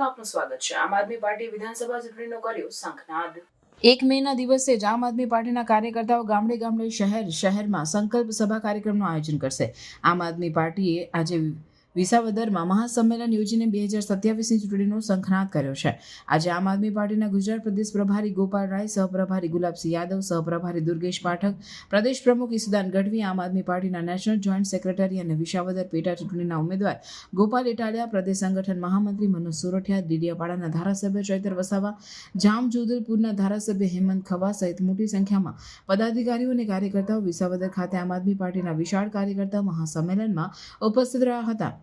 બુલેટિનમાં આપનું સ્વાગત છે. આમ આદમી પાર્ટી વિધાનસભા ચૂંટણીનો કર્યો શંખનાદ એક મેના દિવસે જ આમ આદમી પાર્ટીના કાર્યકર્તાઓ ગામડે ગામડે શહેર, શહેરમાં સંકલ્પ સભા કાર્યક્રમનું આયોજન કરશે. આમ આદમી પાર્ટીએ આજે વિસાવદરમાં મહાસંમેલન યોજીને બે હજાર સત્યાવીસની ચૂંટણીનો શંખનાદ કર્યો છે. આજે આમ આદમી પાર્ટીના ગુજરાત પ્રદેશ પ્રભારી ગોપાલ રાય સહપ્રભારી ગુલાબસિંહ યાદવ સહપ્રભારી દુર્ગેશ પાઠક, પ્રદેશ પ્રમુખ ઈસુદાન ગઢવી, આમ આદમી પાર્ટીના નેશનલ જોઈન્ટ સેક્રેટરી અને વિસાવદર પેટા ચૂંટણીના ઉમેદવાર ગોપાલ ઇટાલિયા, પ્રદેશ સંગઠન મહામંત્રી મનોજ સોરઠિયા દીડિયાપાડાના ધારાસભ્ય ચૈતર વસાવા, જામ જોધલપુરના ધારાસભ્ય હેમંત ખવા સહિત મોટી સંખ્યામાં પદાધિકારીઓ અને કાર્યકર્તાઓ વિસાવદર ખાતે આમ આદમી પાર્ટીના વિશાળ કાર્યકર્તા મહાસંમેલનમાં ઉપસ્થિત રહ્યા હતા.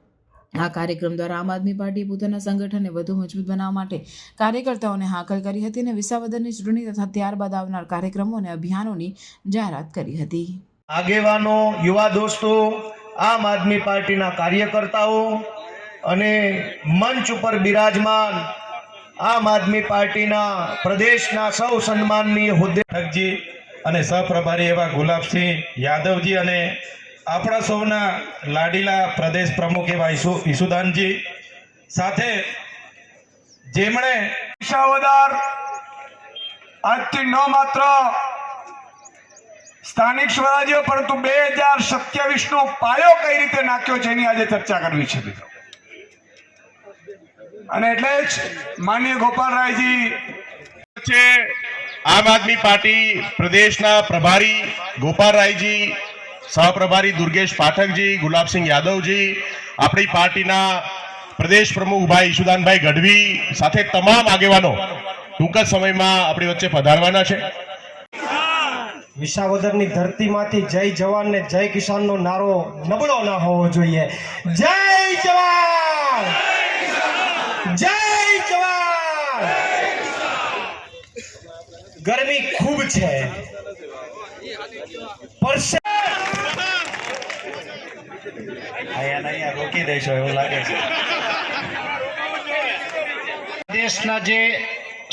આ કાર્યક્રમ દ્વારા આમ આદમી પાર્ટીએ પોતાના સંગઠનને વધુ મજબૂત બનાવવા માટે કાર્યકર્તાઓને હાકલ કરી હતી અને વિસાવદરની ચૂંટણી તથા ત્યારબાદ આવનાર કાર્યક્રમો અને અભિયાનોની જાહેરાત કરી હતી. આગેવાનો યુવા દોસ્તો આમ આદમી પાર્ટીના કાર્યકર્તાઓ અને મંચ ઉપર બિરાજમાન આમ આદમી પાર્ટીના પ્રદેશના સૌ સન્માનનીય હોદ્દે અને સહપ્રભારી એવા ગુલાબસિંહ યાદવજી અને આપણા સૌના લાડીલા પ્રદેશ પ્રમુખ એવા ઈસુ ઈસુદાનજી સાથે જેમણે આજથી ન માત્ર સ્થાનિક સ્વરાજ્ય પરંતુ બે હજાર સત્યાવીસ નો પાયો કઈ રીતે નાખ્યો છે એની આજે ચર્ચા કરવી છે મિત્રો. અને એટલે જ માનનીય ગોપાલરાયજી છે આમ આદમી પાર્ટી પ્રદેશના પ્રભારી ગોપાલરાયજી સહપ્રભારી દુર્ગેશ પાઠકજી, ગુલાબસિંહ યાદવજી, આપણી પાર્ટીના પ્રદેશ પ્રમુખ ભાઈ ઈશુદાનભાઈ ગઢવી સાથે તમામ આગેવાનો ટૂંક જ સમયમાં આપણી વચ્ચે પધારવાના છે. વિસાવદરની ધરતીમાંથી જય જવાન ને જય કિસાનનો નારો નબળો ના હોવો જોઈએ. જય જવાન જય જવાન ગરમી ખૂબ છે. રોકી દેશો એવું લાગે છે. દેશના જે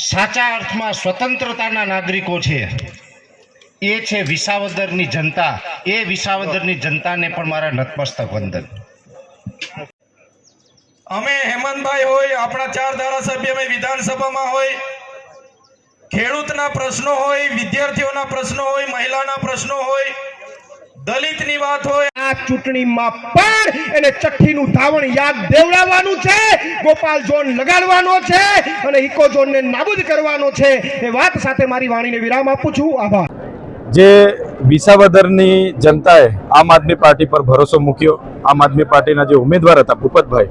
સાચા અર્થમાં સ્વતંત્રતાના નાગરિકો છે, એ છે વિસાવદરની જનતા. એ વિસાવદરની જનતાને પણ મારા નતમસ્તક વંદન. અમે હેમંતભાઈ હોય, આપણા ચાર ધારાસભ્ય અમે વિધાનસભામાં હોય ખેડૂતના પ્રશ્નો હોય વિદ્યાર્થીઓના પ્રશ્નો હોય મહિલાના પ્રશ્નો હોય દલિતની વાત હોય. આ ચૂંટણીમાં પણ એને ચઠ્ઠીનું ધાવણ યાદ દેવડાવવાનું છે ગોપાલ ઝોન લગાડવાનો છે અને ઇકો ઝોનને નાબૂદ કરવાનો છે. એ વાત સાથે મારી વાણીને વિરામ આપું છું. આભાર. જે વિસાવદરની જનતાએ આમ આદમી પાર્ટી પર ભરોસો મૂક્યો આમ આદમી પાર્ટીના જે ઉમેદવાર હતા ભૂપતભાઈ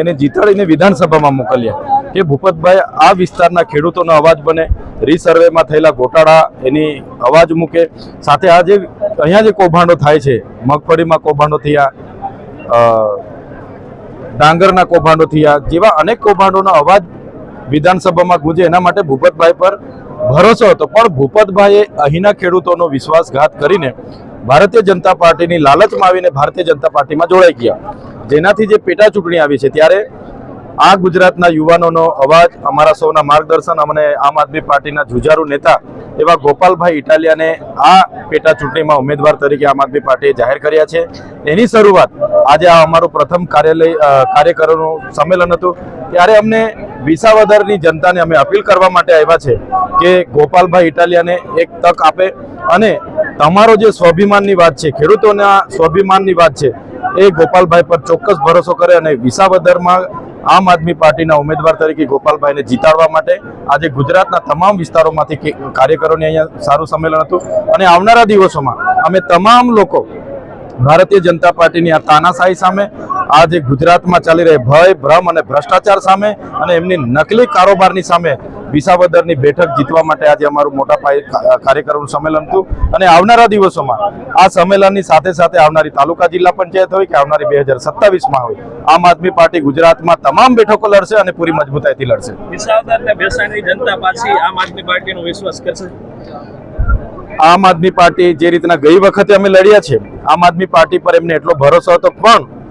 એને જીતાડીને વિધાનસભામાં મોકલ્યા. કે ભૂપતભાઈ, આ વિસ્તારના ખેડૂતોનો અવાજ બને. રીસર્વેમાં થયેલા ગોટાળા, એની અવાજ મૂકે. સાથે આ જે અહીંયા જે કૌભાંડો થાય છે, મગફળીમાં કૌભાંડો થયા ડાંગરના કૌભાંડો થયા, જેવા અનેક કૌભાંડોનો અવાજ વિધાનસભામાં ગુંજે. એના માટે ભૂપતભાઈ પર ભરોસો હતો. પણ ભૂપતભાઈએ અહીંના ખેડૂતોનો વિશ્વાસઘાત કરીને ભારતીય જનતા પાર્ટીની લાલચમાં આવીને ભારતીય જનતા પાર્ટીમાં જોડાઈ ગયા. જેનાથી જે પેટા ચૂંટણી આવી છે, ત્યારે આ ગુજરાતના યુવાનોનો અવાજ, અમારા સૌના માર્ગદર્શન અમને આમ આદમી પાર્ટીના જુજારુ નેતા એવા ગોપાલભાઈ ઇટાલિયાને આ પેટા ચૂંટણીમાં ઉમેદવાર તરીકે આમ આદમી પાર્ટીએ જાહેર કર્યા છે. એની શરૂઆત આજે આ અમારું પ્રથમ કાર્યાલય કાર્યકરોનું સંમેલન હતું. ત્યારે અમને વિસાવદરની જનતાને અમે અપીલ કરવા માટે આવ્યા છે કે ગોપાલભાઈ ઇટાલિયાને એક તક આપે અને તમારો જે સ્વાભિમાનની વાત છે, ખેડૂતોના સ્વાભિમાનની વાત છે, એ ગોપાલભાઈ પર ચોક્કસ ભરોસો કરે અને વિસાવદરમાં આમ આદમી પાર્ટીના ઉમેદવાર તરીકે ગોપાલભાઈને જીતાડવા માટે આજે ગુજરાતના તમામ વિસ્તારોમાંથી કાર્યકરોને અહીંયા સારું સંમેલન હતું. અને આવનારા દિવસોમાં અમે તમામ લોકો ભારતીય જનતા પાર્ટીની આ તાનાશાહી સામે આ જે ગુજરાતમાં ચાલી રહી ભય ભ્રમ અને ભ્રષ્ટાચાર સામે અને એમની નકલી કારોબારની સામે વિસાવદરની બેઠક જીતવા માટે આજે અમારું મોટા પાયે કાર્યક્રમનું કાર્યકરોનું સંમેલન હતું અને આવનારા દિવસોમાં આ સંમેલનની સાથે સાથે આવનારી તાલુકા જિલ્લા પંચાયત હોય કે આવનારી બે હજાર સત્તાવીસમાં હોય આમ આદમી પાર્ટી ગુજરાતમાં તમામ બેઠકો લડશે અને પૂરી મજબૂતાઈથી લડશે. વિસાવદર ને જનતા પાછી આમ આદમી પાર્ટીનો વિશ્વાસ કરશે? આમ આદમી પાર્ટી જે રીતના ગઈ વખતે અમે લડ્યા છે આમ આદમી પાર્ટી પર એમને એટલો ભરોસો હતો પણ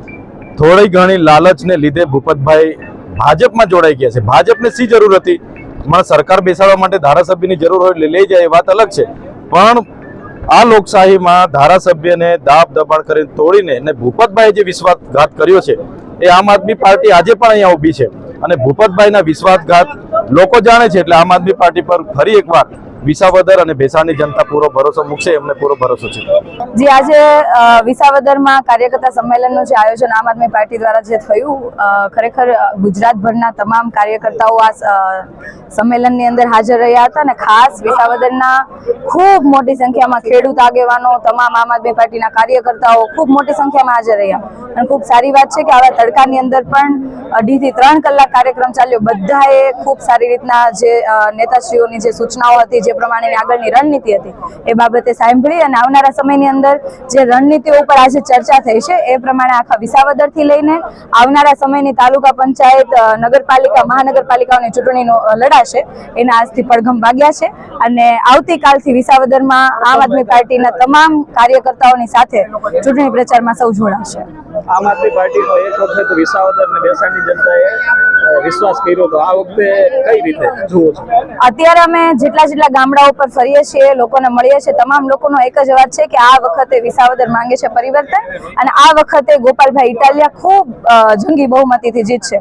થોડી ઘણી લાલચને લીધે ભૂપતભાઈ ભાજપમાં જોડાઈ ગયા છે. ભાજપને શી જરૂર હતી? હમણાં સરકાર બેસાડવા માટે ધારાસભ્યની જરૂર હોય એટલે લઈ જાય એ વાત અલગ છે. પણ આ લોકશાહીમાં ધારાસભ્યને દાબ દબાણ કરીને તોડીને અને ભૂપતભાઈએ જે વિશ્વાસઘાત કર્યો છે, એ આમ આદમી પાર્ટી આજે પણ અહીંયા ઊભી છે. અને ભૂપતભાઈના વિશ્વાસઘાત લોકો જાણે છે એટલે આમ આદમી પાર્ટી પર ફરી એકવાર વિસાવદર અને ભેસાની જનતા પૂરો ભરોસો મૂકશે, એમને પૂરો ભરોસો છે. જે, આજે વિસાવદરમાં કાર્યકર્તા સંમેલનનું જે આયોજન આમ આદમી પાર્ટી દ્વારા જે થયું ખરેખર ગુજરાતભરના તમામ કાર્યકર્તાઓ આ સંમેલનની અંદર હાજર રહ્યા હતા અને ખાસ વિસાવદરના ખૂબ મોટી સંખ્યામાં ખેડૂત આગેવાનો, તમામ આમ આદમી પાર્ટીના કાર્યકર્તાઓ ખૂબ મોટી સંખ્યામાં હાજર રહ્યા. અને ખૂબ સારી વાત છે કે આવા તડકાની અંદર પણ અઢીથી ત્રણ કલાક કાર્યક્રમ ચાલ્યો. બધાએ ખૂબ સારી રીતના જે નેતાશ્રીઓની જે સૂચનાઓ હતી, જે પ્રમાણેની આગળની રણનીતિ હતી એ બાબતે સાંભળી અને આવનારા સમયની અંદર જે રણનીતિઓ ઉપર આજે ચર્ચા થઈ છે એ પ્રમાણે આખા વિસાવદરથી લઈને આવનારા સમયની તાલુકા પંચાયત નગરપાલિકા મહાનગરપાલિકાઓની ચૂંટણીનો લડાશે એના આજથી પડઘમ વાગ્યા છે. અને આવતીકાલથી વિસાવદરમાં આમ આદમી પાર્ટીના તમામ કાર્યકર્તાઓની સાથે ચૂંટણી પ્રચારમાં સૌ જોડાશે. આમ આદમી પાર્ટીનો એક વખત વિસાવદર અને બેસાણની જનતાએ વિશ્વાસ કર્યો હતો આ વખતે કઈ રીતે જુઓ છો? અત્યારે અમે જેટલા જેટલા ગામડાઓ પર ફરીએ છીએ, લોકોને મળીએ છીએ. તમામ લોકોનો એક જ અવાજ છે કે આ વખતે વિસાવદર માંગે છે પરિવર્તન. અને આ વખતે ગોપાલભાઈ ઇટાલિયા ખૂબ જંગી બહુમતીથી જીતશે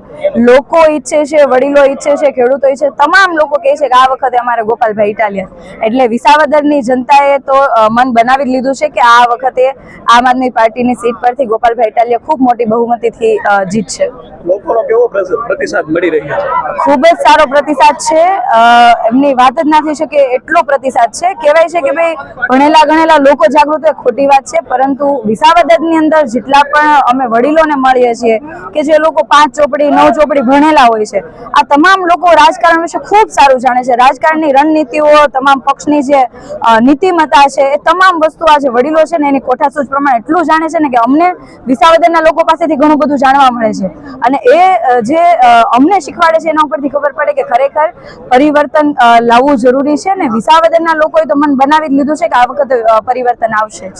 લોકો ઈચ્છે છે, વડીલો ઈચ્છે છે, ખેડૂતો ઈચ્છે તમામ લોકો કહે છે કે આ વખતે અમારે ગોપાલભાઈ ઇટાલિયા. એટલે વિસાવદરની જનતાએ તો મન બનાવી લીધું છે કે આ વખતે આમ આદમી પાર્ટીની સીટ પરથી ગોપાલભાઈ ઇટાલિયા ખૂબ મોટી બહુમતીથી જીતશે. લોકોનો કેવો પ્રતિસાદ મળી રહ્યો છે? ખૂબ જ સારો પ્રતિસાદ છે. એમની વાત જ ના થઈ શકે એટલો પ્રતિસાદ છે. કહેવાય છે કે ભાઈ, ભણેલા ગણેલા લોકો જાગૃત એ ખોટી વાત છે. પરંતુ વિસાવદરની અંદર જેટલા પણ અમે વડીલોને મળીએ છીએ કે જે લોકો પાંચ ચોપડી, નવ ચોપડી ભણેલા હોય છે, આ તમામ લોકો રાજકારણ વિશે ખૂબ સારું જાણે છે. રાજકારણની રણનીતિઓ, તમામ પક્ષની જે નીતિમત્તા છે, એ તમામ વસ્તુ આ જે વડીલો છે ને એની કોઠાસૂઝ પ્રમાણે એટલું જાણે છે ને કે અમને વિસાવદરના લોકો પાસેથી ઘણું બધું જાણવા મળે છે. અને એ જે અમને શીખવાડે છે એના ઉપરથી ખબર પડે કે ખરેખર પરિવર્તન લાવવું જરૂરી છે ને વિસાવદરના લોકોએ તો મન બનાવી જ લીધું છે કે આ વખતે પરિવર્તન આવશે